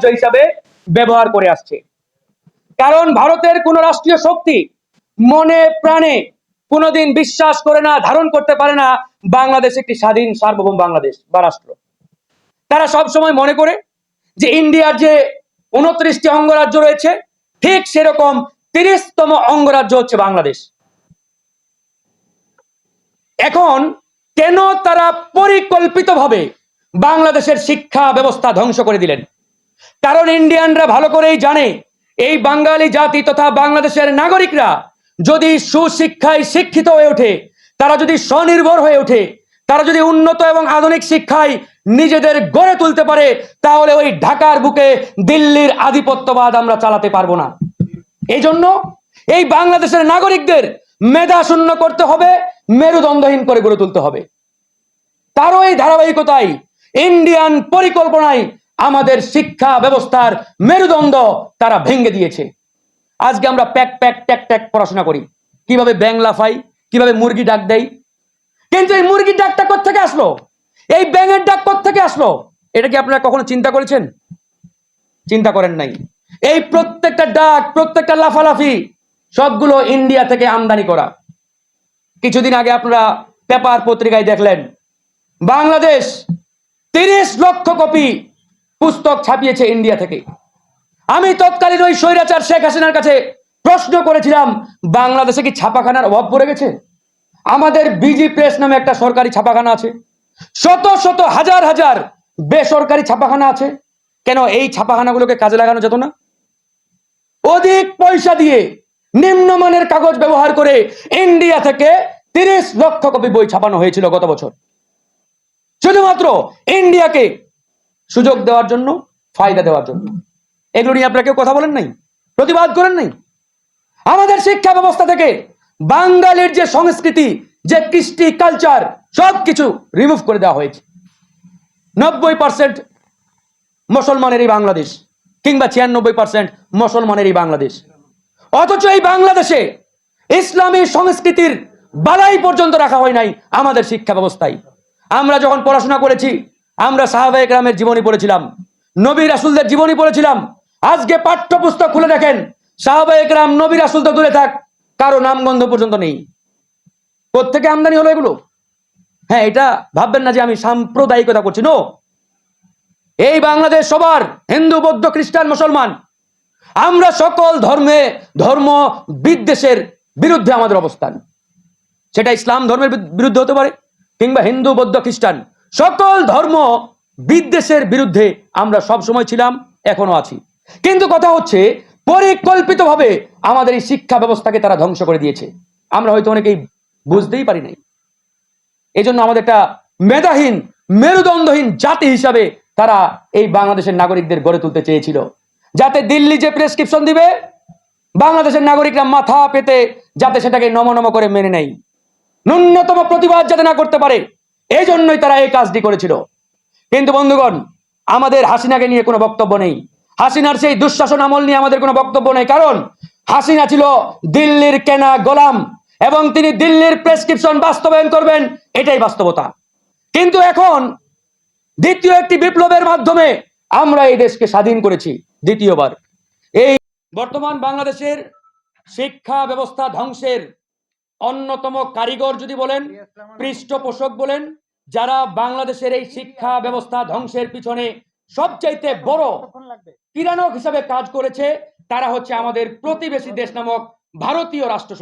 রাজ্য হিসাবে ব্যবহার করে আসছে। কারণ ভারতের কোন রাষ্ট্রীয় শক্তি মনে প্রাণে কোনোদিন বিশ্বাস করে না, ধারণ করতে পারে না, বাংলাদেশ একটি স্বাধীন, সার্বভৌম বাংলাদেশ বা রাষ্ট্র। তারা সব সময় মনে করে যে ইন্ডিয়ার যে উনত্রিশটি অঙ্গরাজ্য রয়েছে, ঠিক সেরকম তিরিশতম অঙ্গরাজ্য হচ্ছে বাংলাদেশ। এখন কেন তারা পরিকল্পিতভাবে বাংলাদেশের শিক্ষা ব্যবস্থা ধ্বংস করে দিলেন? কারণ ইন্ডিয়ানরা ভালো করেই জানে, এই বাঙালি জাতি তথা বাংলাদেশের নাগরিকরা যদি সুশিক্ষায় শিক্ষিত হয়ে ওঠে, তারা যদি স্বনির্ভর হয়ে ওঠে, তারা যদি উন্নত এবং আধুনিক শিক্ষায় নিজেদের গড়ে তুলতে পারে, তাহলে ওই ঢাকার বুকে দিল্লির আধিপত্যবাদ আমরা চালাতে পারব না। এই জন্য এই বাংলাদেশের নাগরিকদের মেধা শূন্য করতে হবে, মেরুদণ্ডহীন করে গড়ে তুলতে হবে। তারও এই ধারাবাহিকতায় ইন্ডিয়ান পরিকল্পনায় আমাদের শিক্ষা ব্যবস্থার মেরুদণ্ড তারা ভেঙে দিয়েছে। আজকে আমরা প্যাক প্যাক, ট্যাক ট্যাক পড়াশোনা করি। কীভাবে ব্যাং লাফাই কীভাবে মুরগি ডাক দেয় কিন্তু এই মুরগির ডাকটা থেকে আসলো? এই ব্যাঙের ডাক থেকে আসলো? এটা কি আপনারা কখনো চিন্তা করেছেন? চিন্তা করেন নাই। এই প্রত্যেকটা ডাক, প্রত্যেকটা লাফালাফি, সবগুলো ইন্ডিয়া থেকে আমদানি করা। কিছুদিন আগে আপনারা পেপার পত্রিকায় দেখলেন, বাংলাদেশ তিরিশ লক্ষ কপি পুস্তক ছাপিয়েছে ইন্ডিয়া থেকে। আমি তৎকালীন ওই স্বৈরাচার শেখ হাসিনার কাছে প্রশ্ন করেছিলাম, বাংলাদেশে কি ছাপাখানার অভাব পড়ে গেছে? আমাদের বিজি প্রেস নামে একটা সরকারি ছাপাখানা আছে। শত শত হাজার হাজার বেসরকারি ছাপাখানা আছে। কেন এই ছাপাখানাগুলোকে কাজে লাগানো যেত না? অধিক পয়সা দিয়ে নিম্নমানের কাগজ ব্যবহার করে ইন্ডিয়া থেকে তিরিশ লক্ষ কপি বই ছাপানো হয়েছিল গত বছর। শুধুমাত্র ইন্ডিয়াকে সুযোগ দেওয়ার জন্য, ফায়দা দেওয়ার জন্য। এগুলো নিয়ে আপনারা কেউ কথা বলেন নাই? প্রতিবাদ করেন নাই? আমাদের শিক্ষা ব্যবস্থা থেকে বাঙালির যে সংস্কৃতি, যে কৃষ্টি কালচার সবকিছু রিমুভ করে দেওয়া হয়েছে। নব্বই পার্সেন্ট মুসলমানেরই বাংলাদেশ কিংবা ছিয়ানব্বই পার্সেন্ট মুসলমানেরই বাংলাদেশ। অথচ এই বাংলাদেশে ইসলামী সংস্কৃতির বালাই পর্যন্ত রাখা হয় নাই আমাদের শিক্ষা ব্যবস্থায়। আমরা যখন পড়াশোনা করেছি আমরা সাহাবাহিক গ্রামের জীবনী পড়েছিলাম, নবী রাসুলদের জীবনী পড়েছিলাম। আজকে পাঠ্যপুস্তক খুলে দেখেন সাহাবাহিক রাম নবী রাসুল তো দূরে থাক, কারও নামগন্ধ পর্যন্ত নেই। কোথেকে আমদানি হলো এগুলো? হ্যাঁ এটা ভাববেন না যে আমি সাম্প্রদায়িকতা করছি, নো। এই বাংলাদেশ সবার হিন্দু, বৌদ্ধ, খ্রিস্টান, মুসলমান, আমরা সকল ধর্মে, ধর্ম বিদ্বেষের বিরুদ্ধে আমাদের অবস্থান। সেটা ইসলাম ধর্মের বিরুদ্ধে হতে পারে, কিংবা হিন্দু, বৌদ্ধ, খ্রিস্টান। সকল ধর্ম বিদ্বেষের বিরুদ্ধে আমরা সব সময় ছিলাম, এখনও আছি। কিন্তু কথা হচ্ছে, পরিকল্পিতভাবে আমাদের এই শিক্ষা ব্যবস্থাকে তারা ধ্বংস করে দিয়েছে। আমরা হয়তো অনেকেই বুঝতেই পারি নাই। এই জন্য আমাদের একটা মেধাহীন, মেরুদণ্ডহীন জাতি হিসাবে তারা এই বাংলাদেশের নাগরিকদের গড়ে তুলতে চেয়েছিল। যাতে দিল্লি যে প্রেসক্রিপশন দিবে, বাংলাদেশের নাগরিকরা মাথা পেতে যাতে সেটাকে নম নম করে মেনে নেয়। ন্যূনতম প্রতিবাদ যাতে না করতে পারে এই জন্যই তারা এই কাজটি করেছিল। কিন্তু বন্ধুগণ, আমাদের হাসিনাকে নিয়ে কোনো বক্তব্য নেই। হাসিনার সেই দুঃশাসন আমল নিয়ে আমাদের কোনো বক্তব্য নেই। কারণ হাসিনা ছিল দিল্লির কেনা গোলাম এবং তিনি দিল্লির প্রেসক্রিপশন বাস্তবায়ন করবেন, এটাই বাস্তবতা। কিন্তু এখন দ্বিতীয় একটি বিপ্লবের মাধ্যমে আমরা এই দেশকে স্বাধীন করেছি, দ্বিতীয়বার। এই বর্তমান বাংলাদেশের শিক্ষা ব্যবস্থা ধ্বংসের অন্যতম কারিগর যদি বলেন, পৃষ্ঠপোষক বলেন, যারা বাংলাদেশের এই শিক্ষা ব্যবস্থা ধ্বংসের পিছনে সবচাইতে বড় কিরানক হিসাবে কাজ করেছে, তারা হচ্ছে আমাদের প্রতিবেশী দেশ নামক ভারতীয় রাষ্ট্র